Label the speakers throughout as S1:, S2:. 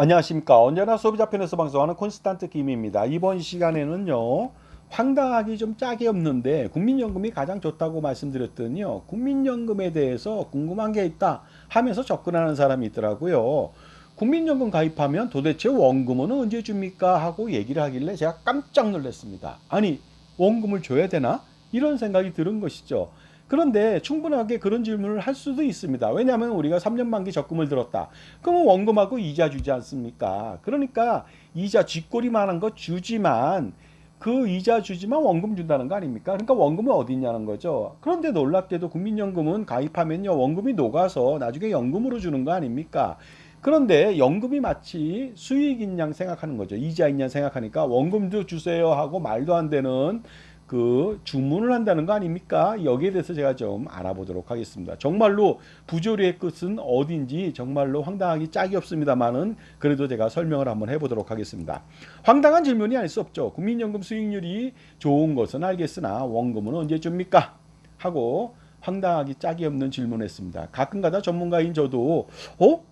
S1: 안녕하십니까. 언제나 소비자 편에서 방송하는 콘스탄트 김입니다. 이번 시간에는요. 황당하기 좀 짝이 없는데 국민연금이 가장 좋다고 말씀드렸더니요. 국민연금에 대해서 궁금한 게 있다 하면서 접근하는 사람이 있더라고요. 국민연금 가입하면 도대체 원금은 언제 줍니까? 하고 얘기를 하길래 제가 깜짝 놀랐습니다. 아니, 원금을 줘야 되나? 이런 생각이 드는 것이죠. 그런데 충분하게 그런 질문을 할 수도 있습니다. 왜냐하면 우리가 3년 만기 적금을 들었다. 그러면 원금하고 이자 주지 않습니까? 그러니까 이자 쥐꼬리만 한 거 주지만 그 이자 주지만 원금 준다는 거 아닙니까? 그러니까 원금은 어디 있냐는 거죠. 그런데 놀랍게도 국민연금은 가입하면요 원금이 녹아서 나중에 연금으로 주는 거 아닙니까? 그런데 연금이 마치 수익인 양 생각하는 거죠. 이자인 양 생각하니까 원금도 주세요 하고 말도 안 되는 그 주문을 한다는 거 아닙니까? 여기에 대해서 제가 좀 알아보도록 하겠습니다. 정말로 부조리의 끝은 어딘지 정말로 황당하기 짝이 없습니다만은 그래도 제가 설명을 한번 해보도록 하겠습니다. 황당한 질문이 아닐 수 없죠. 국민연금 수익률이 좋은 것은 알겠으나 원금은 언제 줍니까? 하고 황당하기 짝이 없는 질문했습니다. 가끔가다 전문가인 저도 어?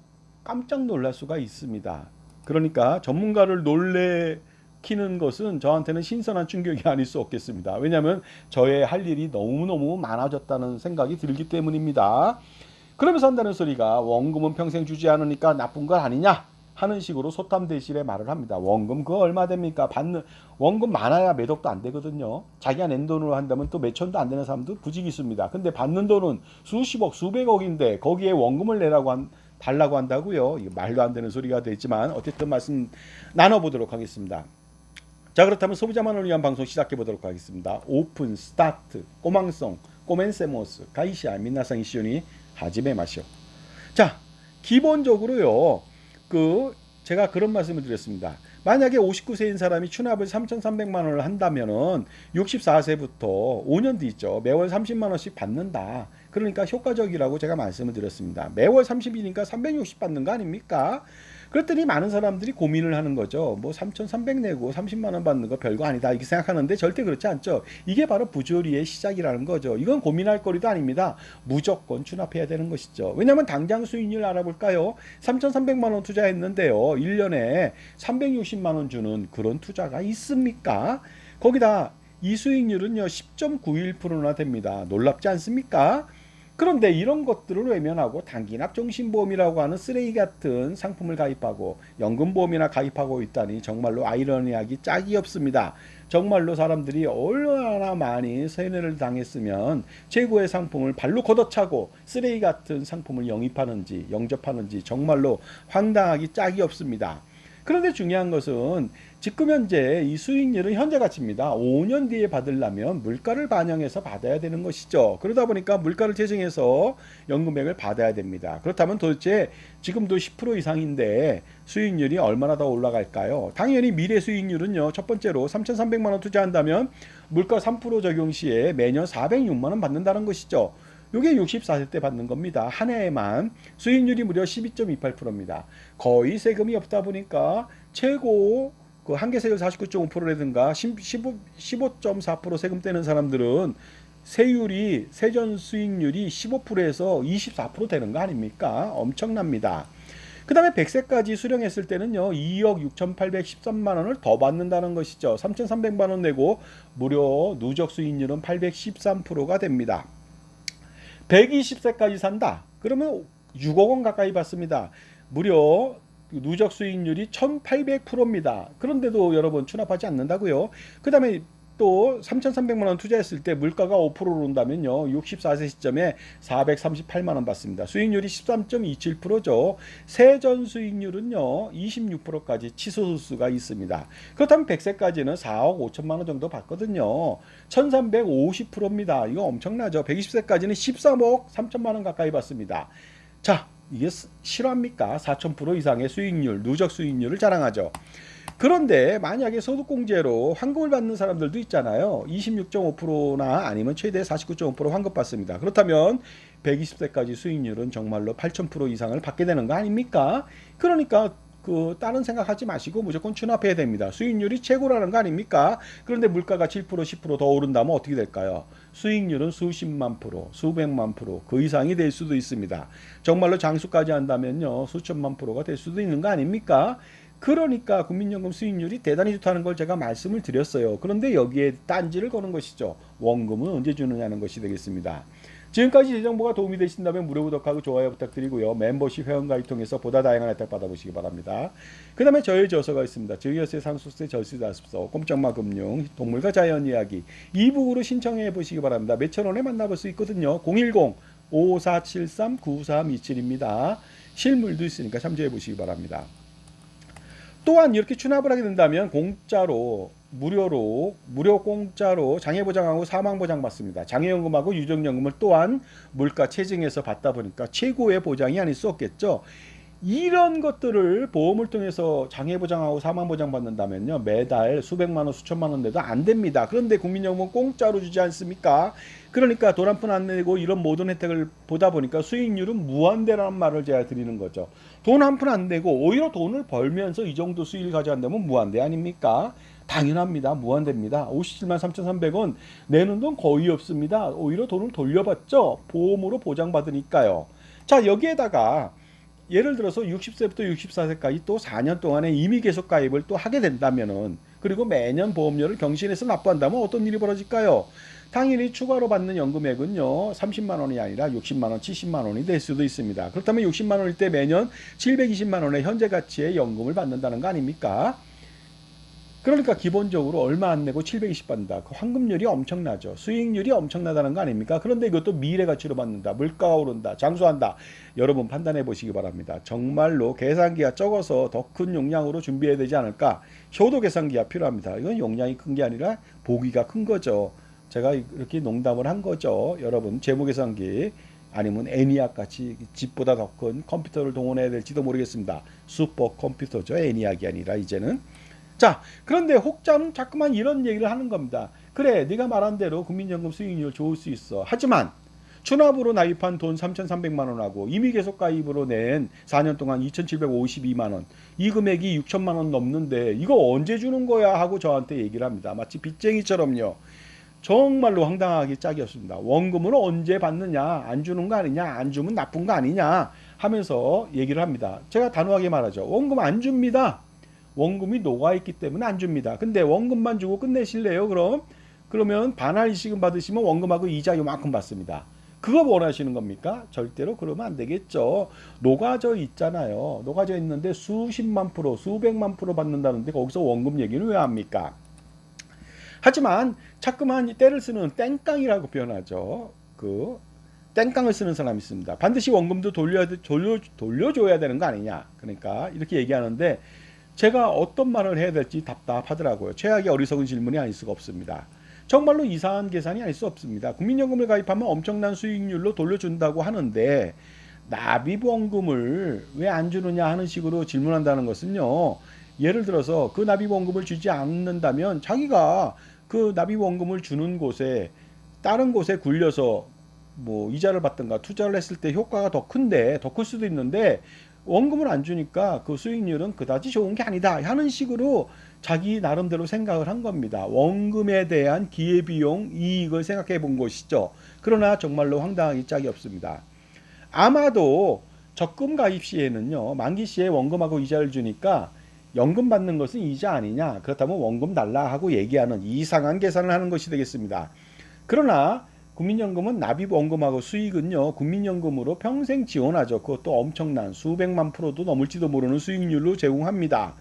S1: 깜짝 놀랄 수가 있습니다. 그러니까 전문가를 놀래 키는 것은 저한테는 신선한 충격이 아닐 수 없겠습니다. 왜냐하면 저의 할 일이 너무너무 많아졌다는 생각이 들기 때문입니다. 그러면서 한다는 소리가 원금은 평생 주지 않으니까 나쁜 것 아니냐 하는 식으로 소탐 대실에 말을 합니다. 원금 그거 얼마 됩니까? 받는 원금 많아야 매덕도 안 되거든요. 자기가 낸 돈으로 한다면 또 몇천도 안 되는 사람도 부지기 있습니다. 근데 받는 돈은 수십억, 수백억인데 거기에 원금을 내라고 한 달라고 한다고요. 이거 말도 안 되는 소리가 되지만 어쨌든 말씀 나눠 보도록 하겠습니다. 자 그렇다면 소비자만을 위한 방송 시작해 보도록 하겠습니다. 오픈 스타트 꼬망송 꼬멘세모스 가이시아 민나상 이시오니 하지메 마시오. 자 기본적으로요 그 제가 그런 말씀을 드렸습니다. 만약에 59세인 사람이 추납을 3,300만 원을 한다면은 64세부터 5년 뒤 있죠. 매월 30만 원씩 받는다. 그러니까 효과적이라고 제가 말씀을 드렸습니다. 매월 30이니까 360 받는 거 아닙니까? 그랬더니 많은 사람들이 고민을 하는 거죠. 뭐 3,300 내고 30만 원 받는 거 별거 아니다 이렇게 생각하는데 절대 그렇지 않죠. 이게 바로 부조리의 시작이라는 거죠. 이건 고민할 거리도 아닙니다. 무조건 추납해야 되는 것이죠. 왜냐하면 당장 수익률 알아볼까요? 3,300만 원 투자했는데요. 1년에 360만 원 주는 그런 투자가 있습니까? 거기다 이 수익률은요 10.91%나 됩니다. 놀랍지 않습니까? 그런데 이런 것들을 외면하고 단기납 종신보험이라고 하는 쓰레기 같은 상품을 가입하고 연금보험이나 가입하고 있다니 정말로 아이러니하기 짝이 없습니다. 정말로 사람들이 얼마나 많이 세뇌를 당했으면 최고의 상품을 발로 걷어차고 쓰레기 같은 상품을 영입하는지 영접하는지 정말로 황당하기 짝이 없습니다. 그런데 중요한 것은 지금 현재 이 수익률은 현재 가치입니다. 5년 뒤에 받으려면 물가를 반영해서 받아야 되는 것이죠. 그러다 보니까 물가를 재정해서 연금액을 받아야 됩니다. 그렇다면 도대체 지금도 10% 이상인데 수익률이 얼마나 더 올라갈까요? 당연히 미래 수익률은요. 첫 번째로 3,300만 원 투자한다면 물가 3% 적용 시에 매년 406만 원 받는다는 것이죠. 요게 64세 때 받는 겁니다. 한 해에만 수익률이 무려 12.28%입니다. 거의 세금이 없다 보니까 최고 그 한계세율 49.5%라든가 15, 15.4% 세금 떼는 사람들은 세율이 세전 수익률이 15%에서 24% 되는 거 아닙니까? 엄청납니다. 그 다음에 100세까지 수령했을 때는요, 2억 6,813만 원을 더 받는다는 것이죠. 3,300만 원 내고 무려 누적 수익률은 813%가 됩니다. 120세까지 산다. 그러면 6억 원 가까이 받습니다. 무려 누적 수익률이 1800%입니다. 그런데도 여러분 추납하지 않는다고요. 그 다음에 또 3,300만 원 투자했을 때 물가가 5%로 온다면요. 64세 시점에 438만 원 받습니다. 수익률이 13.27%죠. 세전 수익률은요. 26%까지 치솟을 수가 있습니다. 그렇다면 100세까지는 4억 5천만 원 정도 받거든요. 1350%입니다. 이거 엄청나죠. 120세까지는 13억 3천만 원 가까이 받습니다. 자, 이게 실화입니까? 4,000% 이상의 수익률, 누적 수익률을 자랑하죠. 그런데 만약에 소득공제로 환급을 받는 사람들도 있잖아요. 26.5%나 아니면 최대 49.5% 환급 받습니다. 그렇다면 120세까지 수익률은 정말로 8,000% 이상을 받게 되는 거 아닙니까? 그러니까 그 다른 생각하지 마시고 무조건 추납해야 됩니다. 수익률이 최고라는 거 아닙니까? 그런데 물가가 7% 10%더 오른다면 어떻게 될까요? 수익률은 수십만 프로, 수백만 프로 그 이상이 될 수도 있습니다. 정말로 장수까지 한다면요 수천만 프로가 될 수도 있는 거 아닙니까? 그러니까 국민연금 수익률이 대단히 좋다는 걸 제가 말씀을 드렸어요. 그런데 여기에 딴지를 거는 것이죠. 원금은 언제 주느냐는 것이 되겠습니다. 지금까지 제 정보가 도움이 되신다면 무료 구독하고 좋아요 부탁드리고요. 멤버십 회원가입 통해서 보다 다양한 혜택 받아보시기 바랍니다. 그 다음에 저희 저서가 있습니다. 저희여세 상속세 절수다습서 꼼짝마 금융 동물과 자연 이야기 이북으로 신청해 보시기 바랍니다. 몇천 원에 만나볼 수 있거든요. 010 5473 9327입니다. 실물도 있으니까 참조해 보시기 바랍니다. 또한 이렇게 추납을 하게 된다면 공짜로 무료로 무료 공짜로 장애 보장하고 사망 보장 받습니다. 장애 연금하고 유족 연금을 또한 물가 체증해서 받다 보니까 최고의 보장이 아닐 수 없겠죠. 이런 것들을 보험을 통해서 장애 보장하고 사망 보장 받는다면요 매달 수백만 원 수천만 원 내도 안 됩니다. 그런데 국민연금은 공짜로 주지 않습니까? 그러니까 돈 한 푼 안 내고 이런 모든 혜택을 보다 보니까 수익률은 무한대라는 말을 제가 드리는 거죠. 돈 한 푼 안 내고 오히려 돈을 벌면서 이 정도 수익을 가져간다면 무한대 아닙니까? 당연합니다. 무한대입니다. 57만 3,300원 내는 돈 거의 없습니다. 오히려 돈을 돌려받죠. 보험으로 보장받으니까요. 자, 여기에다가 예를 들어서 60세부터 64세까지 또 4년 동안에 임의 계속 가입을 또 하게 된다면은 그리고 매년 보험료를 경신해서 납부한다면 어떤 일이 벌어질까요? 당연히 추가로 받는 연금액은요 30만 원이 아니라 60만 원, 70만 원이 될 수도 있습니다. 그렇다면 60만 원일 때 매년 720만 원의 현재 가치의 연금을 받는다는 거 아닙니까? 그러니까 기본적으로 얼마 안 내고 720 받는다. 그 환급률이 엄청나죠. 수익률이 엄청나다는 거 아닙니까? 그런데 이것도 미래 가치로 받는다. 물가가 오른다. 장수한다. 여러분 판단해 보시기 바랍니다. 정말로 계산기가 적어서 더 큰 용량으로 준비해야 되지 않을까? 효도 계산기가 필요합니다. 이건 용량이 큰 게 아니라 보기가 큰 거죠. 제가 이렇게 농담을 한 거죠. 여러분 재무 계산기 아니면 애니악 같이 집보다 더 큰 컴퓨터를 동원해야 될지도 모르겠습니다. 슈퍼 컴퓨터죠. 애니악이 아니라 이제는 자, 그런데 혹자는 자꾸만 이런 얘기를 하는 겁니다. 그래, 네가 말한 대로 국민연금 수익률 좋을 수 있어. 하지만 추납으로 납입한 돈 3,300만 원하고 이미 계속 가입으로 낸 4년 동안 2,752만 원. 이 금액이 6천만 원 넘는데 이거 언제 주는 거야 하고 저한테 얘기를 합니다. 마치 빚쟁이처럼요. 정말로 황당하게 짝이 없습니다. 원금을 언제 받느냐, 안 주는 거 아니냐, 안 주면 나쁜 거 아니냐 하면서 얘기를 합니다. 제가 단호하게 말하죠. 원금 안 줍니다. 원금이 녹아있기 때문에 안 줍니다. 근데 원금만 주고 끝내실래요? 그럼 그러면 반환 이식금 받으시면 원금하고 이자 요만큼 받습니다. 그거 원하시는 겁니까? 절대로 그러면 안 되겠죠. 녹아져 있잖아요. 녹아져 있는데 수십만 프로, 수백만 프로 받는다는데 거기서 원금 얘기는 왜 합니까? 하지만 자꾸만 때를 쓰는 땡깡이라고 표현하죠. 그 땡깡을 쓰는 사람이 있습니다. 반드시 원금도 돌려, 돌려, 돌려줘야 되는 거 아니냐. 그러니까 이렇게 얘기하는데 제가 어떤 말을 해야 될지 답답하더라고요. 최악의 어리석은 질문이 아닐 수가 없습니다. 정말로 이상한 계산이 아닐 수 없습니다. 국민연금을 가입하면 엄청난 수익률로 돌려준다고 하는데 납입원금을 왜 안 주느냐 하는 식으로 질문한다는 것은요. 예를 들어서 그 납입원금을 주지 않는다면 자기가 그 납입원금을 주는 곳에 다른 곳에 굴려서 뭐 이자를 받든가 투자를 했을 때 효과가 더 큰데 더 클 수도 있는데 원금을 안 주니까 그 수익률은 그다지 좋은 게 아니다 하는 식으로 자기 나름대로 생각을 한 겁니다. 원금에 대한 기회비용 이익을 생각해 본 것이죠. 그러나 정말로 황당하기 짝이 없습니다. 아마도 적금 가입 시에는요 만기 시에 원금하고 이자를 주니까 연금 받는 것은 이자 아니냐 그렇다면 원금 달라 하고 얘기하는 이상한 계산을 하는 것이 되겠습니다. 그러나 국민연금은 납입 원금하고 수익은요 국민연금으로 평생 지원하죠. 그것도 엄청난 수백만 프로도 넘을지도 모르는 수익률로 제공합니다.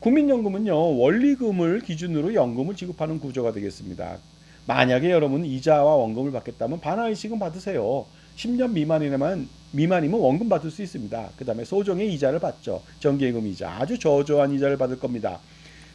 S1: 국민연금은요 원리금을 기준으로 연금을 지급하는 구조가 되겠습니다. 만약에 여러분 이자와 원금을 받겠다면 반환이식은 받으세요. 10년 미만이면 미만이면 원금 받을 수 있습니다. 그 다음에 소정의 이자를 받죠. 정기예금 이자 아주 저조한 이자를 받을 겁니다.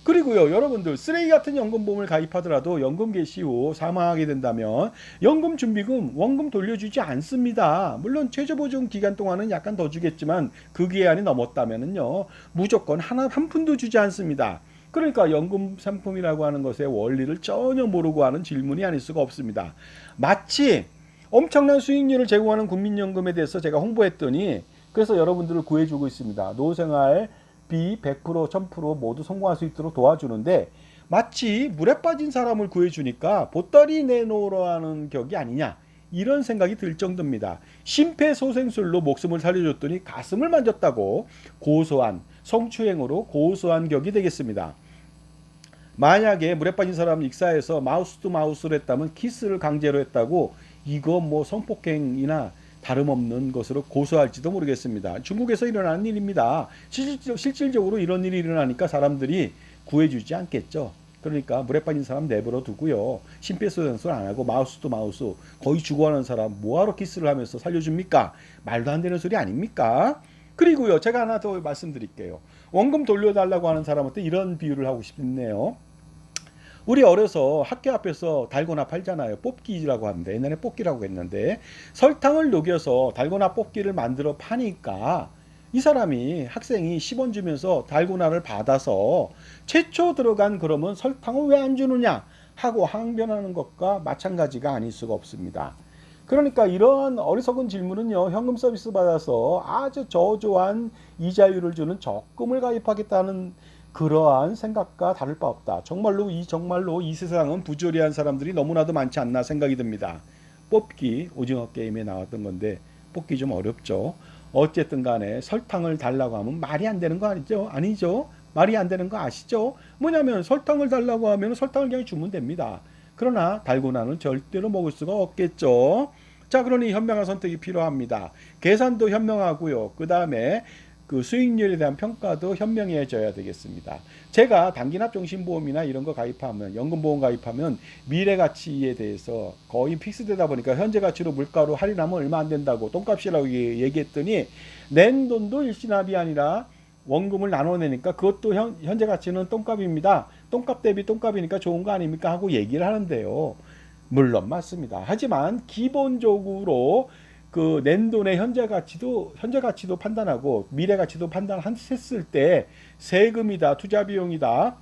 S1: 그리고요, 여러분들 쓰레기 같은 연금보험을 가입하더라도 연금 개시 후 사망하게 된다면 연금 준비금 원금 돌려주지 않습니다. 물론 최저보증 기간 동안은 약간 더 주겠지만 그 기한이 넘었다면은요 무조건 하나 한 푼도 주지 않습니다. 그러니까 연금 상품이라고 하는 것의 원리를 전혀 모르고 하는 질문이 아닐 수가 없습니다. 마치 엄청난 수익률을 제공하는 국민연금에 대해서 제가 홍보했더니 그래서 여러분들을 구해주고 있습니다. 노생활 비100% 1000% 모두 성공할 수 있도록 도와주는데 마치 물에 빠진 사람을 구해주니까 보따리 내놓으라는 격이 아니냐 이런 생각이 들 정도입니다. 심폐소생술로 목숨을 살려줬더니 가슴을 만졌다고 고소한 성추행으로 고소한 격이 되겠습니다. 만약에 물에 빠진 사람 익사해서 마우스 투 마우스를 했다면 키스를 강제로 했다고 이거 뭐 성폭행이나 다름없는 것으로 고소할지도 모르겠습니다. 중국에서 일어나는 일입니다. 실질적, 실질적으로 이런 일이 일어나니까 사람들이 구해주지 않겠죠. 그러니까 물에 빠진 사람 내버려 두고요. 심폐소생술 안 하고 마우스 또 마우스 거의 죽어가는 사람 뭐하러 키스를 하면서 살려줍니까? 말도 안 되는 소리 아닙니까? 그리고요 제가 하나 더 말씀드릴게요. 원금 돌려달라고 하는 사람한테 이런 비유를 하고 싶네요. 우리 어려서 학교 앞에서 달고나 팔잖아요. 뽑기라고 하는데 옛날에 뽑기라고 했는데 설탕을 녹여서 달고나 뽑기를 만들어 파니까 이 사람이 학생이 10원 주면서 달고나를 받아서 최초 들어간 그러면 설탕을 왜 안 주느냐 하고 항변하는 것과 마찬가지가 아닐 수가 없습니다. 그러니까 이런 어리석은 질문은요 현금 서비스 받아서 아주 저조한 이자율을 주는 적금을 가입하겠다는 그러한 생각과 다를 바 없다. 정말로 이 정말로 이 세상은 부조리한 사람들이 너무나도 많지 않나 생각이 듭니다. 뽑기 오징어 게임에 나왔던 건데 뽑기 좀 어렵죠. 어쨌든 간에 설탕을 달라고 하면 말이 안 되는 거 아니죠? 아니죠? 말이 안 되는 거 아시죠? 뭐냐면 설탕을 달라고 하면 설탕을 그냥 주면 됩니다. 그러나 달고나는 절대로 먹을 수가 없겠죠. 자, 그러니 현명한 선택이 필요합니다. 계산도 현명하고요. 그 다음에 그 수익률에 대한 평가도 현명해져야 되겠습니다. 제가 단기납 종신보험이나 이런 거 가입하면 연금보험 가입하면 미래 가치에 대해서 거의 픽스되다 보니까 현재 가치로 물가로 할인하면 얼마 안 된다고 똥값이라고 얘기했더니 낸 돈도 일시납이 아니라 원금을 나눠내니까 그것도 현, 현재 가치는 똥값입니다. 똥값 대비 똥값이니까 좋은 거 아닙니까 하고 얘기를 하는데요. 물론 맞습니다. 하지만 기본적으로 그 낸돈의 현재 가치도 현재 가치도 판단하고 미래 가치도 판단했을 때 세금이다 투자 비용이다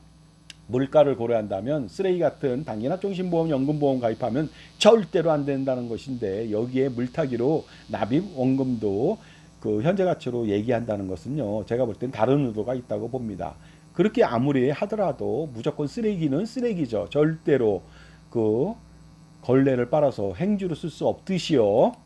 S1: 물가를 고려한다면 쓰레기 같은 단기납 종신보험 연금보험 가입하면 절대로 안 된다는 것인데 여기에 물타기로 납입 원금도 그 현재 가치로 얘기한다는 것은요 제가 볼 땐 다른 의도가 있다고 봅니다. 그렇게 아무리 하더라도 무조건 쓰레기는 쓰레기죠. 절대로 그 걸레를 빨아서 행주로 쓸 수 없듯이요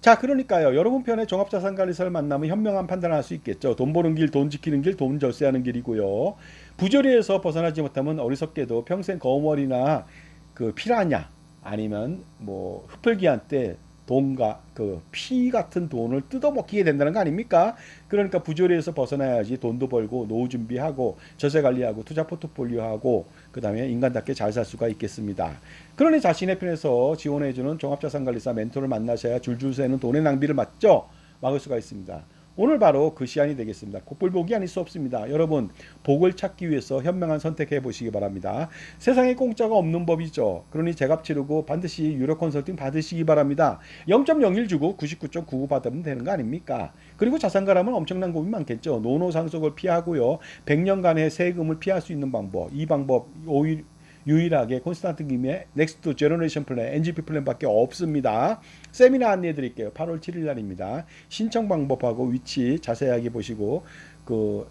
S1: 자, 그러니까요. 여러분 편의 종합자산관리사를 만나면 현명한 판단을 할수 있겠죠. 돈 버는 길, 돈 지키는 길, 돈 절세하는 길이고요. 부조리에서 벗어나지 못하면 어리석게도 평생 거머리나 그 피라냐 아니면 뭐 흡혈귀한 때 돈과 그 피 같은 돈을 뜯어먹히게 된다는 거 아닙니까? 그러니까 부조리에서 벗어나야지 돈도 벌고 노후 준비하고 저세 관리하고 투자 포트폴리오하고 그다음에 인간답게 잘 살 수가 있겠습니다. 그러니 자신의 편에서 지원해주는 종합자산관리사 멘토를 만나셔야 줄줄 새는 돈의 낭비를 막죠 막을 수가 있습니다. 오늘 바로 그 시간이 되겠습니다. 복불복이 아닐 수 없습니다. 여러분 복을 찾기 위해서 현명한 선택해 보시기 바랍니다. 세상에 공짜가 없는 법이죠. 그러니 제값 치르고 반드시 유료 컨설팅 받으시기 바랍니다. 0.01 주고 99.99 받으면 되는 거 아닙니까? 그리고 자산가라면 엄청난 고민이 많겠죠. 노노상속을 피하고요. 100년간의 세금을 피할 수 있는 방법. 이 방법 오일 유일하게 콘스탄트 김의 넥스트 제너레이션 플랜, NGP 플랜밖에 없습니다. 세미나 안내해 드릴게요. 8월 7일 날입니다. 신청 방법하고 위치 자세하게 보시고 그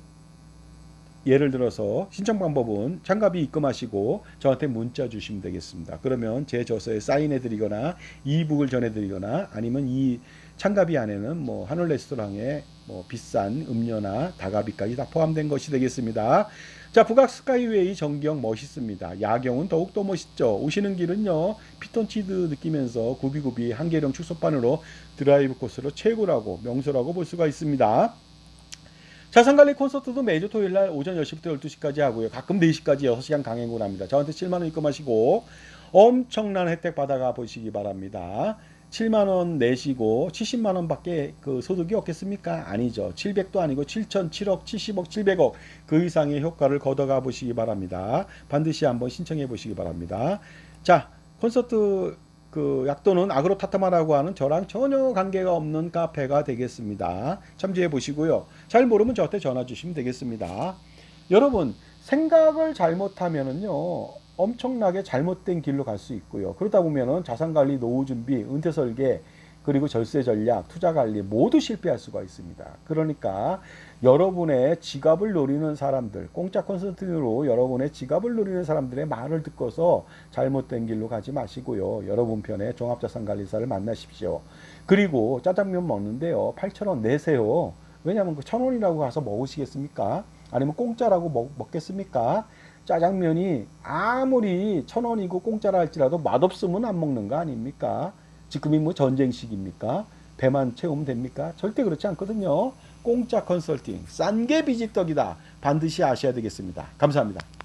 S1: 예를 들어서 신청 방법은 참가비 입금하시고 저한테 문자 주시면 되겠습니다. 그러면 제 저서에 사인해 드리거나 이북을 전해 드리거나 아니면 이 참가비 안에는 뭐 하늘 레스토랑에 뭐 비싼 음료나 다가비까지 다 포함된 것이 되겠습니다. 자, 북악 스카이웨이 전경 멋있습니다. 야경은 더욱더 멋있죠. 오시는 길은요, 피톤치드 느끼면서 구비구비 한계령 축소판으로 드라이브 코스로 최고라고 명소라고 볼 수가 있습니다. 자산관리 콘서트도 매주 토요일 날 오전 10시부터 12시까지 하고요. 가끔 4시까지 6시간 강행을 합니다. 저한테 7만 원 입금하시고 엄청난 혜택 받아가 보시기 바랍니다. 7만 원 내시고 70만 원 밖에 그 소득이 없겠습니까? 아니죠. 700도 아니고 7천, 7억, 70억, 700억 그 이상의 효과를 걷어가 보시기 바랍니다. 반드시 한번 신청해 보시기 바랍니다. 자, 콘서트 그 약도는 아그로타타마라고 하는 저랑 전혀 관계가 없는 카페가 되겠습니다. 참조해 보시고요. 잘 모르면 저한테 전화 주시면 되겠습니다. 여러분 생각을 잘못하면은요 엄청나게 잘못된 길로 갈 수 있고요. 그러다 보면은 자산 관리, 노후 준비, 은퇴 설계 그리고 절세 전략, 투자 관리 모두 실패할 수가 있습니다. 그러니까 여러분의 지갑을 노리는 사람들, 공짜 컨설팅으로 여러분의 지갑을 노리는 사람들의 말을 듣고서 잘못된 길로 가지 마시고요. 여러분 편의 종합자산 관리사를 만나십시오. 그리고 짜장면 먹는데요. 8,000원 내세요. 왜냐하면 그 1,000원이라고 가서 먹으시겠습니까? 아니면 공짜라고 먹, 먹겠습니까? 짜장면이 아무리 1,000원이고 공짜라 할지라도 맛없으면 안 먹는 거 아닙니까? 지금이 뭐 전쟁식입니까? 배만 채우면 됩니까? 절대 그렇지 않거든요. 공짜 컨설팅, 싼 게 비지떡이다. 반드시 아셔야 되겠습니다. 감사합니다.